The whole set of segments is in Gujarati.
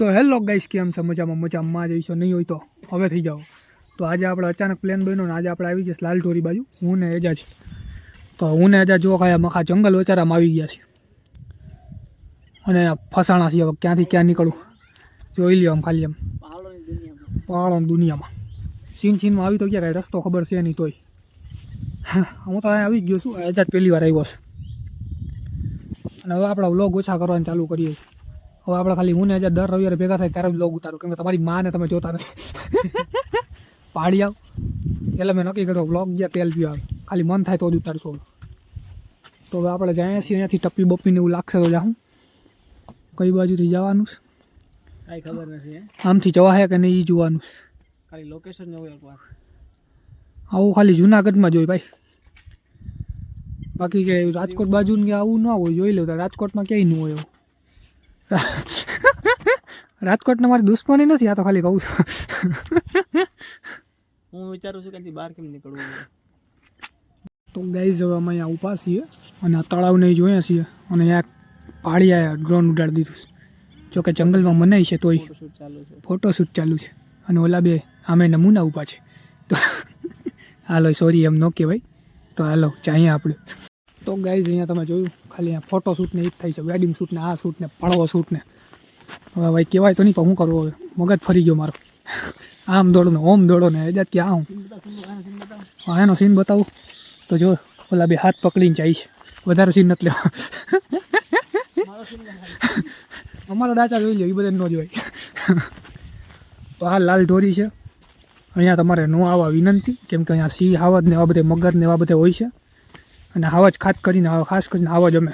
તો હેલો ગાઈશ કેમ છે? મજામાં મજામાં. જઈશો, નહીં હોય તો. હવે થઈ જાઓ. તો આજે આપણે અચાનક પ્લેન બન્યો ને આજે આપણે આવી જઈશ લાલઢોરી બાજુ. હું ને એજા છે. તો હું ને એજા જો ખાયા મખા જંગલ વચારામાં આવી ગયા છે અને ફસાણા છીએ હવે ક્યાંથી ક્યાં નીકળું. જોઈ લ્યો આમ ખાલી આમ. પહાડોની દુનિયામાં. સીન સીનમાં આવી તો ક્યાં કાંઈ રસ્તો ખબર છે નહીં તોય. હું તો અહીંયા આવી ગયો છું. એજાજ પહેલી વાર આવ્યો છે. અને હવે આપણા વ્લોગ ઓછા કરવાનું ચાલુ કરીએ છીએ. હવે આપણે ખાલી હું ને આજે દર રવિવારે ભેગા થાય ત્યારે વ્લોગ ઉતારું. કેમ કે તમારી માને તમે જોતા નથી. પાડી આવ. એટલે મેં નક્કી કર્યો બ્લોગ ગયા તેલ પીવા આવે. ખાલી મન થાય તો જ ઉતારશું તો હવે આપણે જાય છીએ અહીંયાથી ટપ્પી બપ્પીને એવું લાગશે તો જાઉં કઈ બાજુથી જવાનું છે? કાંઈ ખબર નથી આમથી જવા હે કે નહીં એ જોવાનું છે? ખાલી લોકેશન જોવું એકવાર આવું ખાલી જુનાગઢમાં જોઈ ભાઈ. બાકી કે રાજકોટ બાજુ કે આવું ન હોય જોઈ લેવું રાજકોટમાં ક્યાંય ન હોય એવું. રાજકોટને મારી દુશ્મની નથી આ તો ખાલી કહું છું. હું વિચારું છું કે બહાર કેમ નીકળવું તો ગાઈઝ હવે અમે અહીંયા ઊભા છીએ અને આ તળાવને નહીં જોયા છીએ અને અહીંયા પાળિયા ડ્રોન ઉડાડી દીધું જોકે જંગલમાં મનાય છે તોય. ફોટોશૂટ ચાલુ છે. ફોટોશૂટ ચાલુ છે. અને ઓલા બે આમે નમૂના ઊભા છે. તો હાલો સોરી એમ ન કહેવાય. તો હાલો ચાહીએ આપણે. તો ગાઈઝ, અહીંયા તમે જોયું, ખાલી અહીંયા ફોટો શૂટ ને એ જ થાય છે. વેડિંગ શૂટને આ શૂટને પડવો શૂટ ને. હવે ભાઈ કહેવાય તો નહીં, પણ હું કરવો હવે? મગજ ફરી ગયો મારો. આમ દોડો ને ઓમ દોડો ને એજાત કે હું? હા, એનો સીન બતાવું. તો જો, ઓલા બે હાથ પકડીને જાય છે. વધારે સીન નથી લેવા. અમારો ડાચા જોઈ લો એ બધા ન જોવાય. તો આ લાલ ઢોરી છે. અહીંયા તમારે ન આવવા વિનંતી, કેમ કે અહીંયા સિંહ, હાવજ ને એવા બધે મગર ને એવા બધે હોય છે. અને આવાજ ખાસ કરીને આવા- ખાસ કરીને આવાજ અમે.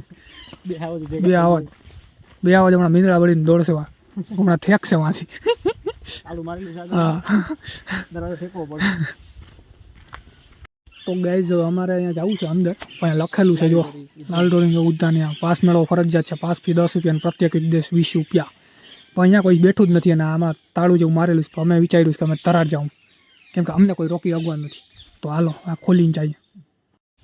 બે આવો બે આવાજ. બે આવાજ હમણાં મીંદડા વળીને દોડશે વા હમણાં ફેંકવો પડે તો ગાઈઝ અમારે અહીંયા જવું છે અંદર. પણ અહીંયા લખેલું છે જો. લાલ ઢોરીનો ઉદ્યાન અહીંયા. પાસ મેળવો ફરજિયાત છે. પાસ ફી દસ રૂપિયા અને પ્રત્યેક દેશ વીસ રૂપિયા. પણ અહીંયા કોઈ બેઠું જ નથી અને આમાં તાળું જેવું મારેલું છે. તો અમે વિચાર્યું છે કે અમે તરાર જાઉં. કેમ કે અમને કોઈ રોકી અગવાનું નથી. તો હાલો આ ખોલીને જઈએ.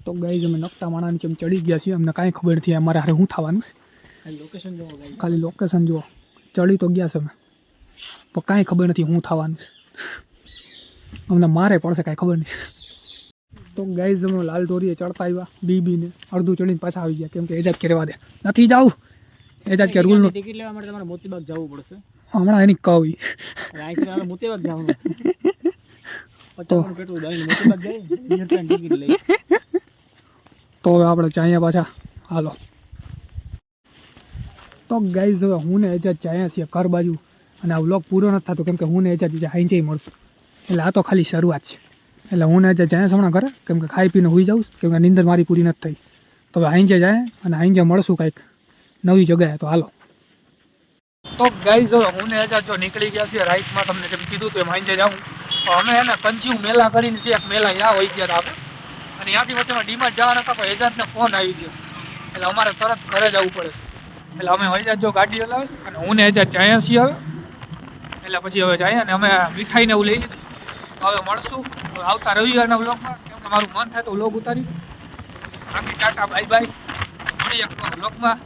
તો ગાઈઝ અમે નકટા માણા નીચે ચડી ગયા છીએ. અમને કાંઈ ખબર નથી અમારે હારે શું થવાનું છે. લોકેશન જોવો ખાલી લોકેશન જુઓ. ચડી તો ગયા છે અમે. પણ કાંઈ ખબર નથી શું થવાનું છે. અમને મારે પડશે કાંઈ ખબર નહીં તો ગાઈઝ અમે લાલ ઢોરીએ ચડતા આવ્યા બી બીને અડધું ચડીને પાછા આવી ગયા. કેમ કે એજાજ કરવા દે. નથી જાવું. એજાજ કે રૂલનું ટિકિટ લેવા માટે તમારે મોતીબાગ જવું પડશે. હમણાં એની તમારે મોતીબાગ જવાનું. તો મોતીબાગ જાય? ટિકિટ લઈ. તો હવે આપણે ચાયા પાછા. હાલો. તો ગાઈઝ હવે હું ને એજાજ ચાયા છીએ ઘર બાજુ. અને આ વ્લોગ પૂરો નથી થતો, કેમ કે હું ને એજાજ જઈ મળશું. એટલે આ તો ખાલી શરૂઆત છે. એટલે હું ને એજાજ ચાયા હમણાં ઘરે, કેમ કે ખાઈ પીને હોઈ જાઉં કેમ કે નીંદર મારી પૂરી નથી થઈ. તો હવે હાઈંચે જાય અને હાઈંચે મળશું કંઈક નવી જગ્યાએ. તો હાલો. તો ગાઈઝ હવે હું ને એજાજ જો નીકળી ગયા છીએ રાઈટમાં તમને જેમ કીધું તો એમ હાઈંચે જાઉં અમે એને કંચિયું મેલા કરીને છે એક મેલા યા હોય ગયા આપણે. અને ત્યાંથી વચ્ચેમાં ડીમાર્ટ જવાના હતા, પણ એજાજને ફોન આવી ગયો. એટલે અમારે તરત ઘરે જવું પડે છે. એટલે અમે એજાજ જો ગાડી હલાવે અને હું ને એજાજ જાય હવે. એટલે પછી હવે જાય અને અમે મીઠાઈને એવું લઈ લીધું. હવે મળશું. આવતા રવિવારના વ્લોગમાં. કેમ કે મારું મન થાય તો વ્લોગ ઉતારી બાકી ટાટા બાય બાય મળીએ વ્લોગમાં.